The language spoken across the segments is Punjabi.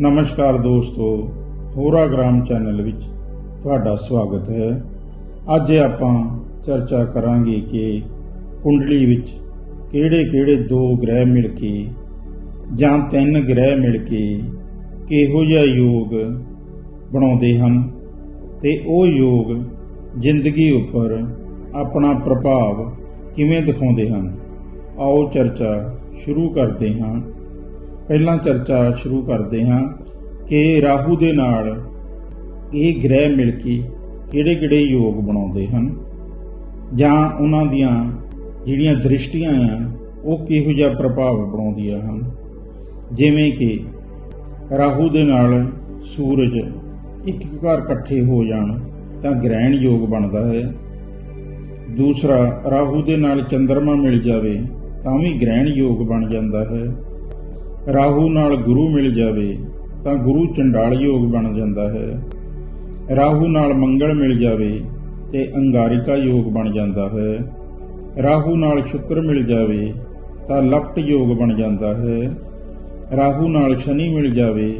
ਨਮਸਕਾਰ ਦੋਸਤੋ, ਹੋਰਾ ਗ੍ਰਾਮ ਚੈਨਲ ਵਿੱਚ ਤੁਹਾਡਾ ਸਵਾਗਤ ਹੈ। ਅੱਜ ਆਪਾਂ ਚਰਚਾ ਕਰਾਂਗੇ ਕਿ ਕੁੰਡਲੀ ਵਿੱਚ ਕਿਹੜੇ-ਕਿਹੜੇ ਦੋ ਗ੍ਰਹਿ ਮਿਲ ਕੇ ਜਾਂ ਤਿੰਨ ਗ੍ਰਹਿ ਮਿਲ ਕੇ ਕਿਹੋ ਜਿਹਾ ਯੋਗ ਬਣਾਉਂਦੇ ਹਨ ਤੇ ਉਹ ਯੋਗ ਜ਼ਿੰਦਗੀ ਉੱਪਰ ਆਪਣਾ ਪ੍ਰਭਾਵ ਕਿਵੇਂ ਦਿਖਾਉਂਦੇ ਹਨ। ਆਓ ਚਰਚਾ ਸ਼ੁਰੂ ਕਰਦੇ ਹਾਂ। ਪਹਿਲਾਂ ਚਰਚਾ ਸ਼ੁਰੂ ਕਰਦੇ ਹਾਂ ਕਿ ਰਾਹੂ ਦੇ ਨਾਲ ਇਹ ਗ੍ਰਹਿ ਮਿਲ ਕੇ ਕਿਹੜੇ-ਕਿਹੜੇ ਯੋਗ ਬਣਾਉਂਦੇ ਹਨ ਜਾਂ ਉਹਨਾਂ ਦੀਆਂ ਜਿਹੜੀਆਂ ਦ੍ਰਿਸ਼ਟੀਆਂ ਆ, ਉਹ ਕਿਹੋ ਜਿਹਾ ਪ੍ਰਭਾਵ ਬਣਾਉਂਦੀਆਂ ਹਨ। ਜਿਵੇਂ ਕਿ ਰਾਹੂ ਦੇ ਨਾਲ ਸੂਰਜ ਇੱਕ ਘਰ ਇਕੱਠੇ ਹੋ ਜਾਣ ਤਾਂ ਗ੍ਰਹਿਣ ਯੋਗ ਬਣਦਾ ਹੈ। ਦੂਸਰਾ, ਰਾਹੂ ਦੇ ਨਾਲ ਚੰ드ਰਮਾ ਮਿਲ ਜਾਵੇ ਤਾਂ ਵੀ ਗ੍ਰਹਿਣ ਯੋਗ ਬਣ ਜਾਂਦਾ ਹੈ। ਰਾਹੂ ਨਾਲ ਗੁਰੂ ਮਿਲ ਜਾਵੇ, ਤਾਂ ਗੁਰੂ ਚੰਡਾਲ ਯੋਗ ਬਣ ਜਾਂਦਾ ਹੈ। ਰਾਹੂ ਨਾਲ ਮੰਗਲ ਮਿਲ ਜਾਵੇ, ਤੇ ਅੰਗਾਰਿਕਾ ਯੋਗ ਬਣ ਜਾਂਦਾ ਹੈ। ਰਾਹੂ ਨਾਲ ਸ਼ੁਕਰ ਮਿਲ ਜਾਵੇ, ਤਾਂ ਲਪਟ ਯੋਗ ਬਣ ਜਾਂਦਾ ਹੈ। ਰਾਹੂ ਨਾਲ ਸ਼ਨੀ ਮਿਲ ਜਾਵੇ,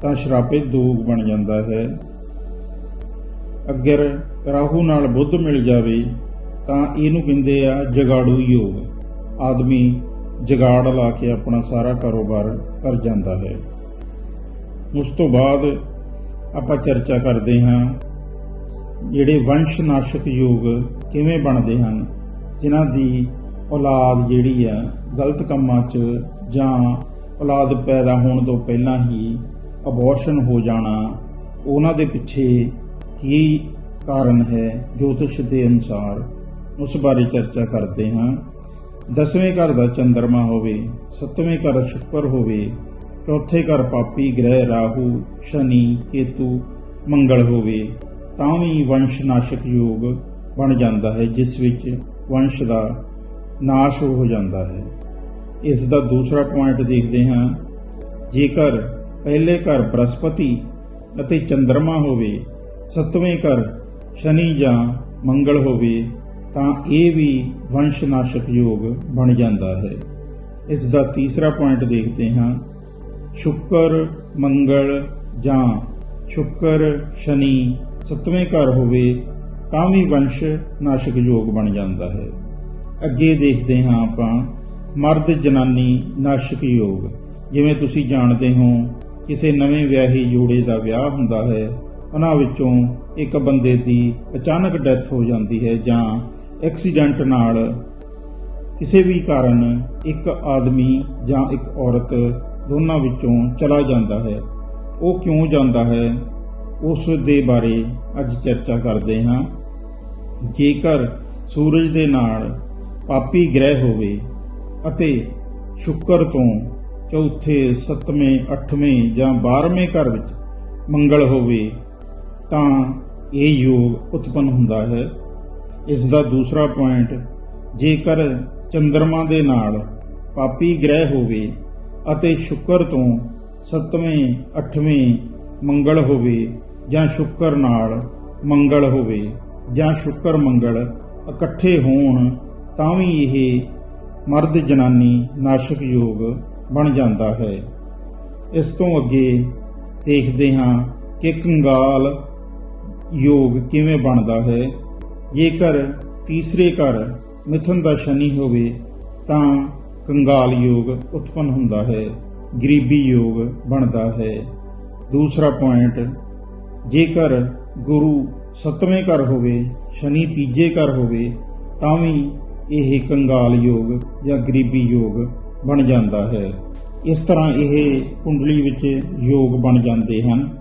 ਤਾਂ ਸ਼ਰਾਪਿਤ ਦੋਗ ਬਣ ਜਾਂਦਾ ਹੈ। ਅਗਰ ਰਾਹੂ ਨਾਲ ਬੁੱਧ ਮਿਲ ਜਾਵੇ, ਤਾਂ ਇਹਨੂੰ ਕਹਿੰਦੇ ਆ ਜਗਾੜੂ ਯੋਗ। ਆਦਮੀ ਜਗਾੜ ਲਾ ਕੇ ਆਪਣਾ ਸਾਰਾ ਕਾਰੋਬਾਰ ਕਰ ਜਾਂਦਾ ਹੈ। ਉਸ ਤੋਂ ਬਾਅਦ ਆਪਾਂ ਚਰਚਾ ਕਰਦੇ ਹਾਂ, ਜਿਹੜੇ ਵੰਸ਼ਨਾਸ਼ਕ ਯੋਗ ਕਿਵੇਂ ਬਣਦੇ ਹਨ? ਜਿਨ੍ਹਾਂ ਦੀ ਔਲਾਦ ਜਿਹੜੀ ਆ ਗਲਤ ਕੰਮਾਂ 'ਚ ਜਾਂ ਔਲਾਦ ਪੈਦਾ ਹੋਣ ਤੋਂ ਪਹਿਲਾਂ ਹੀ ਅਬੋਰਸ਼ਨ ਹੋ ਜਾਣਾ, ਉਹਨਾਂ ਦੇ ਪਿੱਛੇ ਕੀ ਕਾਰਨ ਹੈ? ਜੋਤਿਸ਼ ਦੇ ਅਨੁਸਾਰ ਉਸ ਬਾਰੇ ਚਰਚਾ ਕਰਦੇ ਹਾਂ। ਦਸਵੇਂ ਘਰ ਦਾ ਚੰ드ਰਮਾ ਹੋਵੇ, ਸੱਤਵੇਂ ਘਰ ਸ਼ੁਕਰ ਹੋਵੇ, ਚੌਥੇ ਘਰ ਪਾਪੀ ਗ੍ਰਹਿ ਰਾਹੂ, ਸ਼ਨੀ, ਕੇਤੂ, ਮੰਗਲ ਹੋਵੇ ਤਾਂ ਵੀ ਵੰਸ਼ ਨਾਸ਼ਕ ਯੋਗ ਬਣ ਜਾਂਦਾ ਹੈ, ਜਿਸ ਵਿੱਚ ਵੰਸ਼ ਦਾ ਨਾਸ਼ ਹੋ ਜਾਂਦਾ ਹੈ। ਇਸ ਦਾ ਦੂਸਰਾ ਪੁਆਇੰਟ ਦੇਖਦੇ ਹਾਂ। ਜੇਕਰ ਪਹਿਲੇ ਘਰ ਬ੍ਰਹਸਪਤੀ ਅਤੇ ਚੰ드ਰਮਾ ਹੋਵੇ, ਸੱਤਵੇਂ ਘਰ ਸ਼ਨੀ ਜਾਂ ਮੰਗਲ ਹੋਵੇ ਤਾਂ ਇਹ ਵੀ ਵੰਸ਼ ਨਾਸ਼ਕ ਯੋਗ ਬਣ ਜਾਂਦਾ ਹੈ। ਇਸ ਦਾ ਤੀਸਰਾ ਪੁਆਇੰਟ ਦੇਖਦੇ ਹਾਂ। ਸ਼ੁੱਕਰ, ਮੰਗਲ ਜਾਂ ਸ਼ੁੱਕਰ ਸ਼ਨੀ ਸੱਤਵੇਂ ਘਰ ਹੋਵੇ ਤਾਂ ਵੀ ਵੰਸ਼ ਨਾਸ਼ਕ ਯੋਗ ਬਣ ਜਾਂਦਾ ਹੈ। ਅੱਗੇ ਦੇਖਦੇ ਹਾਂ ਆਪਾਂ ਮਰਦ ਜਨਾਨੀ ਨਾਸ਼ਕ ਯੋਗ। ਜਿਵੇਂ ਤੁਸੀਂ ਜਾਣਦੇ ਹੋ, ਕਿਸੇ ਨਵੇਂ ਵਿਆਹੀ ਜੋੜੇ ਦਾ ਵਿਆਹ ਹੁੰਦਾ ਹੈ, ਉਹਨਾਂ ਵਿੱਚੋਂ ਇੱਕ ਬੰਦੇ ਦੀ ਅਚਾਨਕ ਡੈਥ ਹੋ ਜਾਂਦੀ ਹੈ ਜਾਂ ਐਕਸੀਡੈਂਟ ਨਾਲ ਕਿਸੇ ਵੀ ਕਾਰਨ ਇੱਕ ਆਦਮੀ ਜਾਂ ਇੱਕ ਔਰਤ ਦੋਨਾਂ ਵਿੱਚੋਂ ਚਲਾ ਜਾਂਦਾ ਹੈ। ਉਹ ਕਿਉਂ ਜਾਂਦਾ ਹੈ? ਉਸ ਦੇ ਬਾਰੇ ਅੱਜ ਚਰਚਾ ਕਰਦੇ ਹਾਂ। ਜੇਕਰ ਸੂਰਜ ਦੇ ਨਾਲ ਪਾਪੀ ਗ੍ਰਹਿ ਹੋਵੇ ਅਤੇ ਸ਼ੁੱਕਰ ਤੋਂ ਚੌਥੇ, ਸੱਤਵੇਂ, ਅੱਠਵੇਂ ਜਾਂ 12ਵੇਂ ਘਰ ਵਿੱਚ ਮੰਗਲ ਹੋਵੇ, ਤਾਂ ਇਹ ਯੋਗ ਉਤਪੰਨ ਹੁੰਦਾ ਹੈ। ਇਸ ਦਾ ਦੂਸਰਾ ਪੁਆਇੰਟ ਜੇਕਰ ਚੰ드ਰਮਾ ਦੇ ਨਾਲ ਪਾਪੀ ਗ੍ਰਹਿ ਹੋਵੇ ਅਤੇ ਸ਼ੁੱਕਰ ਤੋਂ 7ਵੇਂ 8ਵੇਂ ਮੰਗਲ ਹੋਵੇ ਜਾਂ ਸ਼ੁੱਕਰ ਨਾਲ ਮੰਗਲ ਹੋਵੇ ਜਾਂ ਸ਼ੁੱਕਰ ਮੰਗਲ ਇਕੱਠੇ ਹੋਣ, ਤਾਂ ਵੀ ਇਹ ਮਰਦ ਜਨਾਨੀ ਨਾਸ਼ਕ ਯੋਗ ਬਣ ਜਾਂਦਾ ਹੈ। ਇਸ ਤੋਂ ਅੱਗੇ ਦੇਖਦੇ ਹਾਂ ਕਿ ਕੰਗਾਲ ਯੋਗ ਕਿਵੇਂ ਬਣਦਾ ਹੈ। ਜੇਕਰ ਤੀਸਰੇ ਘਰ ਮਿਥੁਨ ਦਾ ਸ਼ਨੀ ਹੋਵੇ, ਤਾਂ ਕੰਗਾਲ ਯੋਗ ਉਤਪੰਨ ਹੁੰਦਾ ਹੈ, ਗਰੀਬੀ ਯੋਗ ਬਣਦਾ ਹੈ। ਦੂਸਰਾ ਪੁਆਇੰਟ ਜੇਕਰ ਗੁਰੂ ਸੱਤਵੇਂ ਘਰ ਹੋਵੇ, ਸ਼ਨੀ ਤੀਜੇ ਘਰ ਹੋਵੇ, ਤਾਂ ਵੀ ਇਹ ਕੰਗਾਲ ਯੋਗ ਜਾਂ ਗਰੀਬੀ ਯੋਗ ਬਣ ਜਾਂਦਾ ਹੈ। ਇਸ ਤਰ੍ਹਾਂ ਇਹ ਕੁੰਡਲੀ ਵਿੱਚ ਯੋਗ ਬਣ ਜਾਂਦੇ ਹਨ।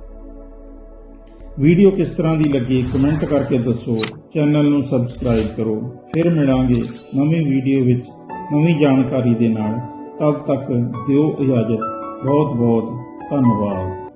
ਵੀਡੀਓ ਕਿਸ ਤਰ੍ਹਾਂ ਦੀ ਲੱਗੀ ਕਮੈਂਟ ਕਰਕੇ ਦੱਸੋ। ਚੈਨਲ ਨੂੰ ਸਬਸਕ੍ਰਾਈਬ ਕਰੋ। ਫਿਰ ਮਿਲਾਂਗੇ ਨਵੀਂ ਵੀਡੀਓ ਵਿੱਚ ਨਵੀਂ ਜਾਣਕਾਰੀ ਦੇ ਨਾਲ। ਤਦ ਤੱਕ ਦਿਓ ਇਜਾਜ਼ਤ। ਬਹੁਤ ਬਹੁਤ ਧੰਨਵਾਦ।